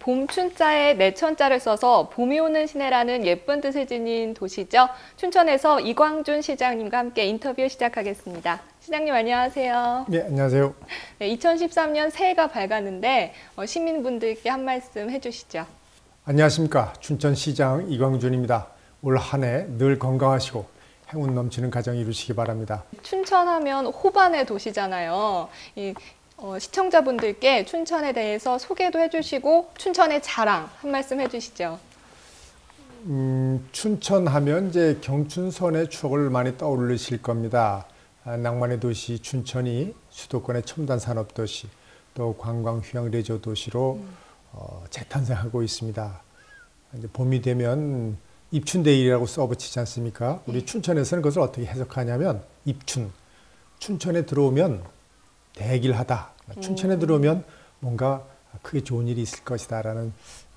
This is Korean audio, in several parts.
봄춘자에 내천자를 써서 봄이 오는 시내라는 예쁜 뜻을 지닌 도시죠. 춘천에서 이광준 시장님과 함께 인터뷰 시작하겠습니다. 시장님 안녕하세요. 네, 안녕하세요. 네, 2013년 새해가 밝았는데 어, 시민분들께 한 말씀 해주시죠. 안녕하십니까. 춘천시장 이광준입니다. 올 한 해 늘 건강하시고 행운 넘치는 가정 이루시기 바랍니다. 춘천하면 호반의 도시잖아요. 이, 어, 시청자분들께 춘천에 대해서 소개도 해주시고 춘천의 자랑 한 말씀 해주시죠. 음, 춘천 하면 이제 경춘선의 추억을 많이 떠올리실 겁니다. 아, 낭만의 도시 춘천이 수도권의 첨단 산업 도시, 또 관광 휴양 레저 도시로 어, 재탄생하고 있습니다. 이제 봄이 되면 입춘대일이라고 써붙이지 않습니까? 우리 춘천에서는 그것을 어떻게 해석하냐면 입춘, 춘천에 들어오면 대길하다. 춘천에 들어오면 뭔가 크게 좋은 일이 있을 것이다라는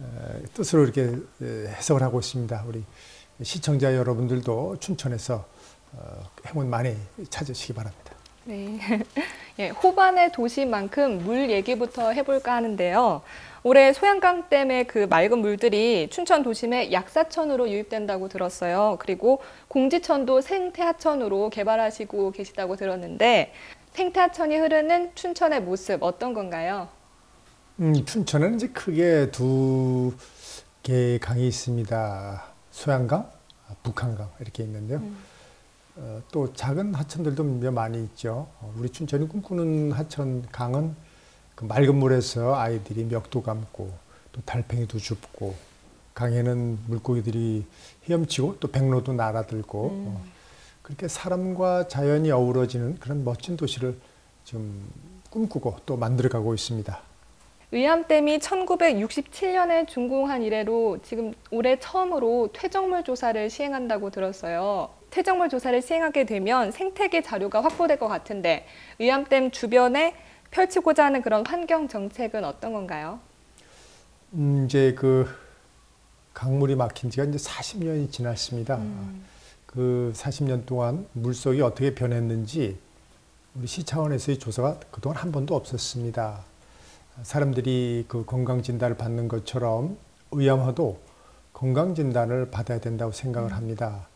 어, 뜻으로 이렇게 해석을 하고 있습니다. 우리 시청자 여러분들도 춘천에서 어, 행운 많이 찾으시기 바랍니다. 네. 예, 호반의 도시만큼 물 얘기부터 해볼까 하는데요. 올해 소양강 댐의 그 맑은 물들이 춘천 도심의 약사천으로 유입된다고 들었어요. 그리고 공지천도 생태하천으로 개발하시고 계시다고 들었는데 생태하천이 흐르는 춘천의 모습 어떤 건가요? 음, 춘천에는 이제 크게 두 개의 강이 있습니다. 소양강, 북한강 이렇게 있는데요. 음. 어, 또 작은 하천들도 몇 많이 있죠. 어, 우리 춘천이 꿈꾸는 하천 강은 그 맑은 물에서 아이들이 멱도 감고 또 달팽이도 줍고 강에는 물고기들이 헤엄치고 또 백로도 날아들고 음. 어, 그렇게 사람과 자연이 어우러지는 그런 멋진 도시를 좀 꿈꾸고 또 만들어가고 있습니다. 의암댐이 1967년에 준공한 이래로 지금 올해 처음으로 퇴적물 조사를 시행한다고 들었어요. 퇴적물 조사를 시행하게 되면 생태계 자료가 확보될 것 같은데 의암댐 주변에 펼치고자 하는 그런 환경 정책은 어떤 건가요? 음, 이제 그 강물이 막힌 지가 이제 40년이 지났습니다. 음. 그 40년 동안 물속이 어떻게 변했는지 우리 시 차원에서의 조사가 그동안 한 번도 없었습니다. 사람들이 그 건강 진단을 받는 것처럼 의암화도 건강 진단을 받아야 된다고 생각을 음. 합니다.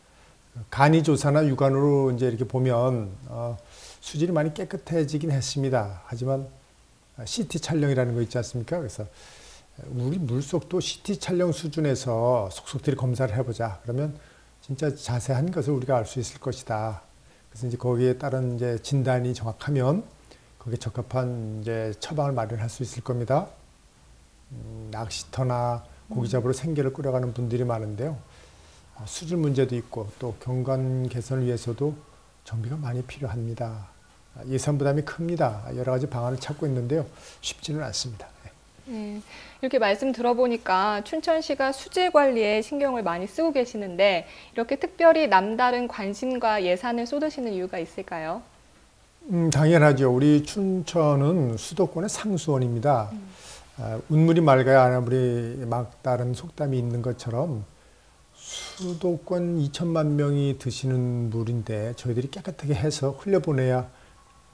간이 조사나 육안으로 이제 이렇게 보면 어, 수질이 많이 깨끗해지긴 했습니다. 하지만 CT 촬영이라는 거 있지 않습니까? 그래서 우리 물속도 CT 촬영 수준에서 속속들이 검사를 해보자. 그러면 진짜 자세한 것을 우리가 알 수 있을 것이다. 그래서 이제 거기에 따른 이제 진단이 정확하면 거기에 적합한 이제 처방을 마련할 수 있을 겁니다. 음, 낚시터나 고기 잡으러 생계를 꾸려가는 분들이 많은데요. 아, 수질 문제도 있고 또 경관 개선을 위해서도 정비가 많이 필요합니다. 아, 예산 부담이 큽니다. 여러 가지 방안을 찾고 있는데요. 쉽지는 않습니다. 네, 이렇게 말씀 들어보니까 춘천시가 수질 관리에 신경을 많이 쓰고 계시는데 이렇게 특별히 남다른 관심과 예산을 쏟으시는 이유가 있을까요? 음, 당연하죠. 우리 춘천은 수도권의 상수원입니다. 음. 아, 운물이 맑아야 아무리 막다른 속담이 있는 것처럼 수도권 2천만 명이 드시는 물인데 저희들이 깨끗하게 해서 흘려보내야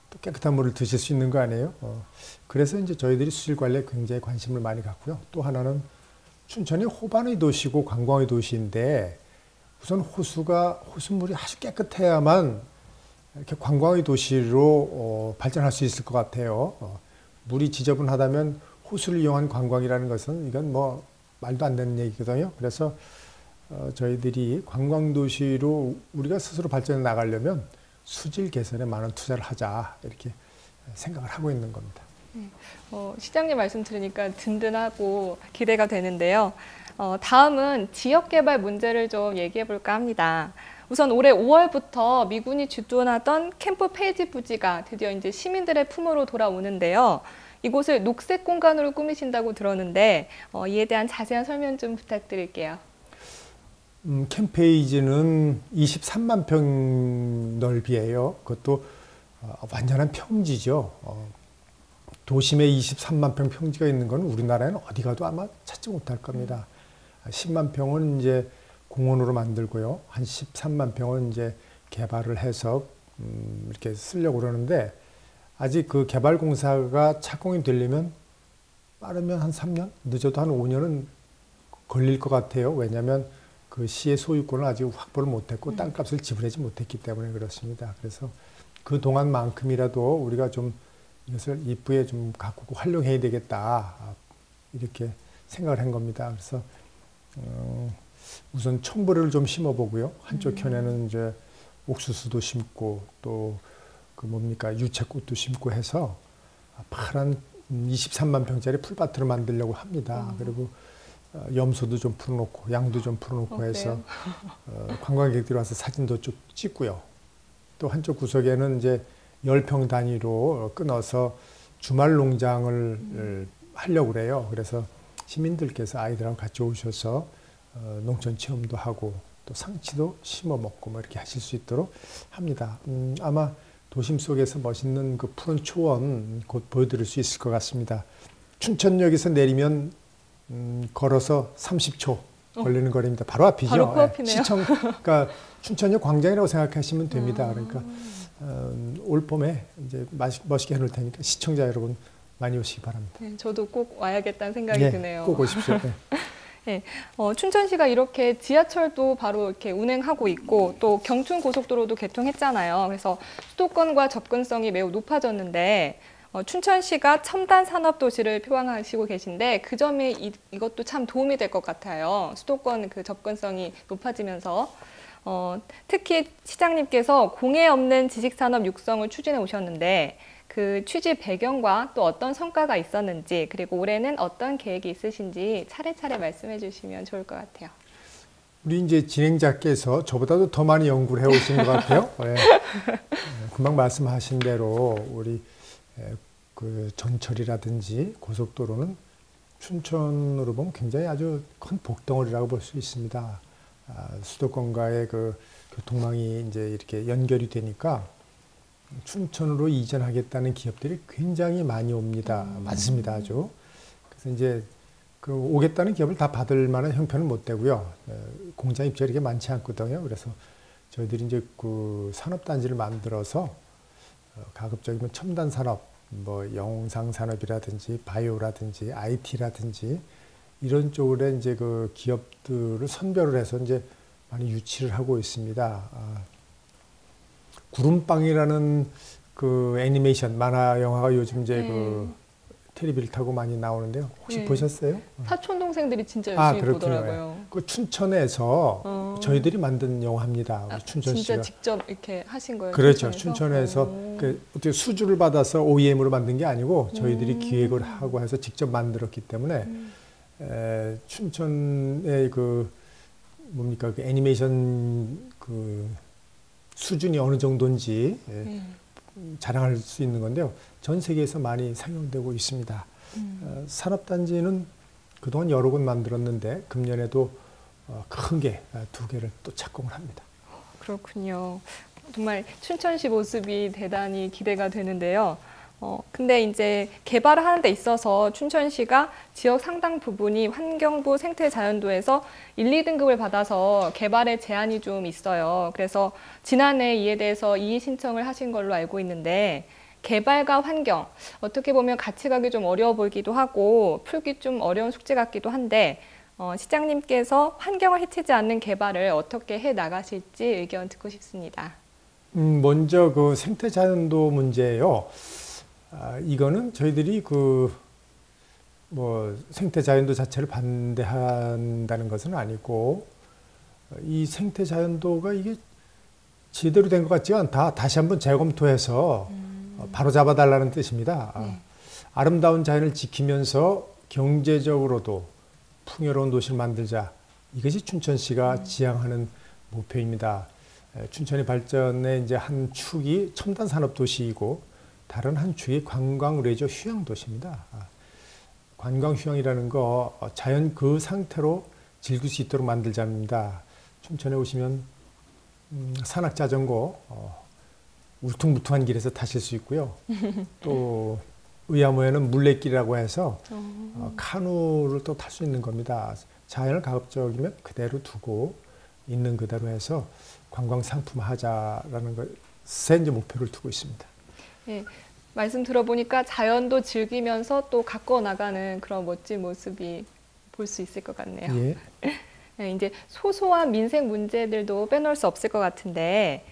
또 깨끗한 물을 드실 수 있는 거 아니에요? 어, 그래서 이제 저희들이 수질 관리에 굉장히 관심을 많이 갖고요. 또 하나는 춘천이 호반의 도시고 관광의 도시인데 우선 호수가 호수물이 아주 깨끗해야만 이렇게 관광의 도시로 어, 발전할 수 있을 것 같아요. 어, 물이 지저분하다면 호수를 이용한 관광이라는 것은 이건 뭐 말도 안 되는 얘기거든요. 그래서 어, 저희들이 관광 도시로 우리가 스스로 발전해 나가려면 수질 개선에 많은 투자를 하자 이렇게 생각을 하고 있는 겁니다. 네. 어, 시장님 말씀 들으니까 든든하고 기대가 되는데요. 어, 다음은 지역 개발 문제를 좀 얘기해 볼까 합니다. 우선 올해 5월부터 미군이 주둔하던 캠프 페이지 부지가 드디어 이제 시민들의 품으로 돌아오는데요. 이곳을 녹색 공간으로 꾸미신다고 들었는데 어, 이에 대한 자세한 설명 좀 부탁드릴게요. 음, 캠페이지는 23만 평 넓이에요. 그것도 어, 완전한 평지죠. 어, 도심에 23만 평 평지가 있는 건 우리나라에는 어디 가도 아마 찾지 못할 겁니다. 10만 평은 이제 공원으로 만들고요. 한 13만 평은 이제 개발을 해서 음, 이렇게 쓰려고 그러는데 아직 그 개발 공사가 착공이 되려면 빠르면 한 3년, 늦어도 한 5년은 걸릴 것 같아요. 왜냐하면 그 시의 소유권을 아직 확보를 못했고 땅값을 지불하지 못했기 때문에 그렇습니다. 그래서 그 동안만큼이라도 우리가 좀 이것을 이쁘게 좀 가꾸고 활용해야 되겠다 이렇게 생각을 한 겁니다. 그래서 어, 우선 청보를 좀 심어보고요. 한쪽 편에는 이제 옥수수도 심고 또 그 뭡니까 유채꽃도 심고 해서 파란 23만 평짜리 풀밭을 만들려고 합니다. 그리고 어, 염소도 좀 풀어놓고 양도 좀 풀어놓고 어, 해서 그래요? 어, 관광객들이 와서 사진도 쭉 찍고요. 또 한쪽 구석에는 이제 열 평 단위로 끊어서 주말 농장을 하려고 그래요. 그래서 시민들께서 아이들하고 같이 오셔서 어, 농촌 체험도 하고 또 상치도 심어 먹고 뭐 이렇게 하실 수 있도록 합니다. 음, 아마 도심 속에서 멋있는 그 푸른 초원 곧 보여드릴 수 있을 것 같습니다. 춘천역에서 내리면 음, 걸어서 30초 걸리는 거리입니다. 바로 앞이죠. 바로 코앞이네요. 예, 시청, 그러니까 춘천역 광장이라고 생각하시면 됩니다. 아. 그러니까 어, 올 봄에 이제 맛- 멋있게 해놓을 테니까 시청자 여러분 많이 오시기 바랍니다. 네, 저도 꼭 와야겠다는 생각이 예, 드네요. 꼭 오십시오. 네. 어, 춘천시가 이렇게 지하철도 바로 이렇게 운행하고 있고 또 경춘 고속도로도 개통했잖아요. 그래서 수도권과 접근성이 매우 높아졌는데 어, 춘천시가 첨단 산업 도시를 표방하시고 계신데 그 점이 이, 이것도 참 도움이 될 것 같아요. 수도권 그 접근성이 높아지면서 어, 특히 시장님께서 공해 없는 지식 산업 육성을 추진해 오셨는데 그 취지 배경과 또 어떤 성과가 있었는지 그리고 올해는 어떤 계획이 있으신지 차례차례 말씀해 주시면 좋을 것 같아요. 우리 이제 진행자께서 저보다도 더 많이 연구를 해오신 것 같아요. 예. 어, 금방 말씀하신 대로 우리 에, 그 전철이라든지 고속도로는 춘천으로 보면 굉장히 아주 큰 복덩어리라고 볼 수 있습니다. 아, 수도권과의 그 교통망이 이제 이렇게 연결이 되니까 춘천으로 이전하겠다는 기업들이 굉장히 많이 옵니다. 많습니다, 아주. 그래서 이제 그 오겠다는 기업을 다 받을 만한 형편은 못 되고요. 에, 공장 입지가 이렇게 많지 않거든요. 그래서 저희들이 이제 그 산업단지를 만들어서 어, 가급적이면 첨단 산업, 뭐 영상 산업이라든지 바이오라든지 IT라든지 이런 쪽으로 이제 그 기업들을 선별을 해서 이제 많이 유치를 하고 있습니다. 아, 구름빵이라는 그 애니메이션 만화 영화가 요즘 이제 네. 그 텔레비를 타고 많이 나오는데요. 혹시 네. 보셨어요? 사촌 동생들이 진짜 아, 열심히 그렇군요. 보더라고요. 그 춘천에서 어. 저희들이 만든 영화입니다. 아, 춘천 진짜 씨가. 직접 이렇게 하신 거예요? 그렇죠. 춘천에서? 춘천에서 오. 그 어떻게 수주를 받아서 OEM으로 만든 게 아니고 저희들이 음. 기획을 하고 해서 직접 만들었기 때문에 음. 에, 춘천의 그 뭡니까 그 애니메이션 그 수준이 어느 정도인지 예, 네. 자랑할 수 있는 건데요. 전 세계에서 많이 상용되고 있습니다. 음. 어, 산업단지는 그동안 여러 곳 만들었는데 금년에도 어, 큰게 두 개를 또 착공을 합니다. 그렇군요. 정말 춘천시 모습이 대단히 기대가 되는데요. 어, 근데 이제 개발을 하는 데 있어서 춘천시가 지역 상당 부분이 환경부 생태자연도에서 1, 2등급을 받아서 개발에 제한이 좀 있어요. 그래서 지난해 이에 대해서 이의 신청을 하신 걸로 알고 있는데 개발과 환경 어떻게 보면 같이 가기 좀 어려워 보이기도 하고 풀기 좀 어려운 숙제 같기도 한데 어, 시장님께서 환경을 해치지 않는 개발을 어떻게 해 나가실지 의견 듣고 싶습니다. 음, 먼저 그 생태자연도 문제예요. 아, 이거는 저희들이 그 뭐 생태 자연도 자체를 반대한다는 것은 아니고 어, 이 생태 자연도가 이게 제대로 된 것 같지가 않다. 다시 한번 재검토해서 어, 바로 잡아달라는 뜻입니다. 아, 네. 아름다운 자연을 지키면서 경제적으로도 풍요로운 도시를 만들자. 이것이 춘천시가 지향하는 목표입니다. 에, 춘천의 발전의 이제 한 축이 첨단 산업 도시이고 다른 한 축이 관광 레저 휴양 도시입니다. 아, 관광 휴양이라는 거 어, 자연 그 상태로 즐길 수 있도록 만들자입니다. 춘천에 오시면 음, 산악 자전거 어, 울퉁불퉁한 길에서 타실 수 있고요. 또 의암호에는 물레길이라고 해서 어, 카누를 또 탈 수 있는 겁니다. 자연을 가급적이면 그대로 두고 있는 그대로 해서 관광 상품 하자라는 것에 이제 목표를 두고 있습니다. 네, 말씀 들어보니까 자연도 즐기면서 또 가꿔 나가는 그런 멋진 모습이 볼 수 있을 것 같네요. 예. 네, 이제 소소한 민생 문제들도 빼놓을 수 없을 것 같은데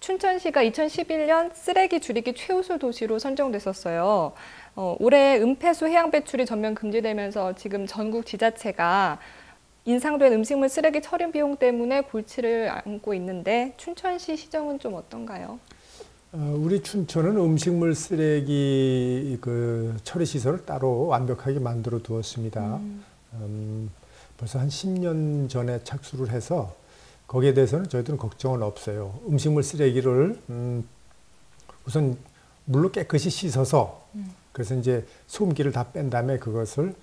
춘천시가 2011년 쓰레기 줄이기 최우수 도시로 선정됐었어요. 어, 올해 은폐수 해양 배출이 전면 금지되면서 지금 전국 지자체가 인상된 음식물 쓰레기 처리 비용 때문에 골치를 안고 있는데 춘천시 시정은 좀 어떤가요? 어, 우리 춘천은 음식물 쓰레기 그 처리 시설을 따로 완벽하게 만들어 두었습니다. 음, 벌써 한 10년 전에 착수를 해서 거기에 대해서는 저희들은 걱정은 없어요. 음식물 쓰레기를 음, 우선 물로 깨끗이 씻어서 그래서 이제 소음기를 다 뺀 다음에 그것을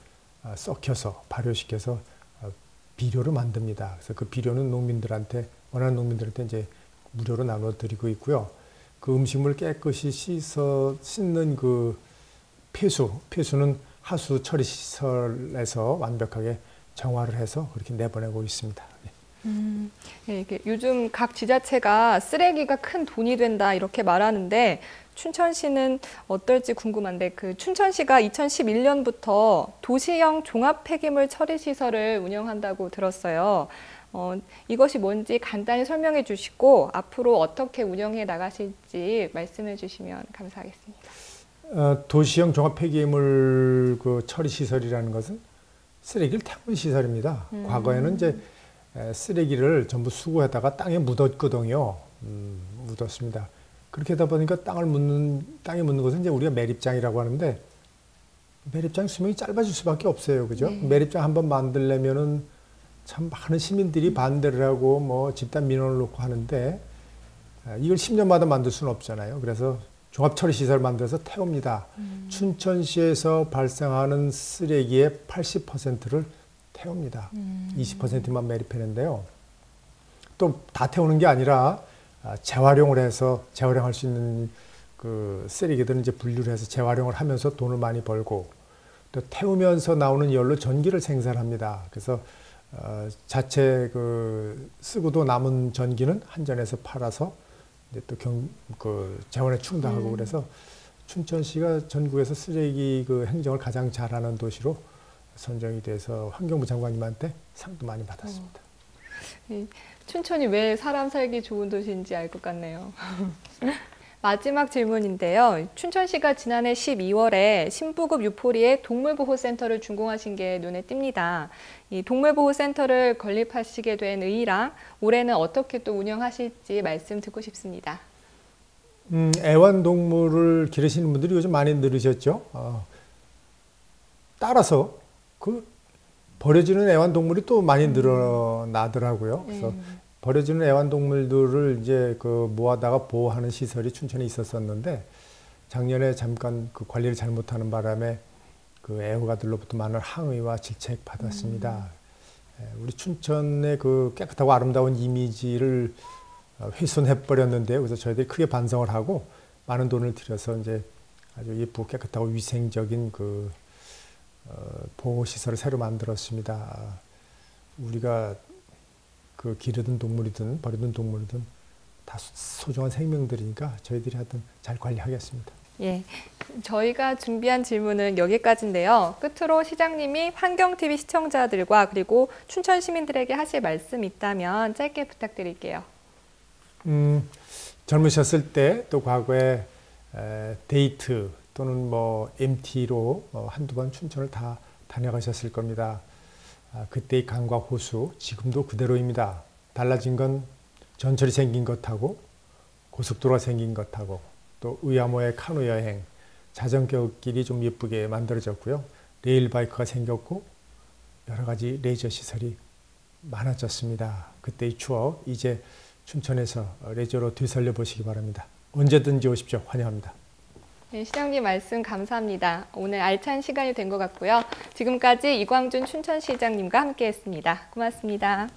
아, 썩혀서 발효시켜서 아, 비료로 만듭니다. 그래서 그 비료는 농민들한테 원하는 농민들한테 이제 무료로 나눠 드리고 있고요. 그 음식물 깨끗이 씻어 씻는 그 폐수, 폐수는 하수 처리 시설에서 완벽하게 정화를 해서 그렇게 내보내고 있습니다. 네. 음, 네, 이게 요즘 각 지자체가 쓰레기가 큰 돈이 된다 이렇게 말하는데 춘천시는 어떨지 궁금한데 그 춘천시가 2011년부터 도시형 종합 폐기물 처리 시설을 운영한다고 들었어요. 어, 이것이 뭔지 간단히 설명해 주시고 앞으로 어떻게 운영해 나가실지 말씀해 주시면 감사하겠습니다. 어, 도시형 종합 폐기물 그 처리 시설이라는 것은 쓰레기를 태우는 시설입니다. 음. 과거에는 이제 에, 쓰레기를 전부 수거하다가 땅에 묻었거든요. 음, 묻었습니다. 그렇게 하다 보니까 땅을 묻는 땅에 묻는 것은 이제 우리가 매립장이라고 하는데 매립장 수명이 짧아질 수밖에 없어요. 그죠? 네. 매립장 한번 만들려면은 참 많은 시민들이 반대를 하고 뭐 집단 민원을 놓고 하는데 아, 이걸 10년마다 만들 수는 없잖아요. 그래서 종합처리 시설 만들어서 태웁니다. 춘천시에서 발생하는 쓰레기의 80%를 태웁니다. 20%만 매립했는데요. 또 다 태우는 게 아니라 아, 재활용을 해서 재활용할 수 있는 그 쓰레기들은 이제 분류를 해서 재활용을 하면서 돈을 많이 벌고 또 태우면서 나오는 열로 전기를 생산합니다. 그래서 어, 자체 그 쓰고도 남은 전기는 한전에서 팔아서 이제 또 경, 그 재원에 충당하고 음. 그래서 춘천시가 전국에서 쓰레기 그 행정을 가장 잘하는 도시로 선정이 돼서 환경부 장관님한테 상도 많이 받았습니다. 이 춘천이 왜 사람 살기 좋은 도시인지 알 것 같네요. 마지막 질문인데요. 춘천시가 지난해 12월에 신부급 유포리에 동물보호센터를 준공하신 게 눈에 띕니다. 이 동물보호센터를 건립하시게 된 의의랑 올해는 어떻게 또 운영하실지 말씀 듣고 싶습니다. 음, 애완동물을 기르시는 분들이 요즘 많이 늘으셨죠. 어, 따라서 그 버려지는 애완동물이 또 많이 늘어나더라고요. 그래서 음. 버려지는 애완동물들을 이제 그 모아다가 보호하는 시설이 춘천에 있었었는데 작년에 잠깐 그 관리를 잘못하는 바람에 그 애호가들로부터 많은 항의와 질책 받았습니다. 예, 우리 춘천의 그 깨끗하고 아름다운 이미지를 어, 훼손해 버렸는데요. 그래서 저희들이 크게 반성을 하고 많은 돈을 들여서 이제 아주 예쁘고 깨끗하고 위생적인 그 어, 보호 시설을 새로 만들었습니다. 우리가 그 기르던 동물이든 버리던 동물이든 다 소- 소중한 생명들이니까 저희들이 하여튼 잘 관리하겠습니다. 예, 저희가 준비한 질문은 여기까지인데요. 끝으로 시장님이 환경TV 시청자들과 그리고 춘천 시민들에게 하실 말씀 있다면 짧게 부탁드릴게요. 음, 젊으셨을 때 또 과거에 에, 데이트 또는 뭐 MT로 어, 한두 번 춘천을 다 다녀가셨을 겁니다. 아, 그때의 강과 호수 지금도 그대로입니다. 달라진 건 전철이 생긴 것하고 고속도로가 생긴 것하고 또 의암호의 카누 여행, 자전거길이 좀 예쁘게 만들어졌고요. 레일바이크가 생겼고 여러 가지 레저 시설이 많아졌습니다. 그때의 추억 이제 춘천에서 레저로 되살려 보시기 바랍니다. 언제든지 오십시오. 환영합니다. 네, 시장님 말씀 감사합니다. 오늘 알찬 시간이 된 것 같고요. 지금까지 이광준 춘천시장님과 함께했습니다. 고맙습니다.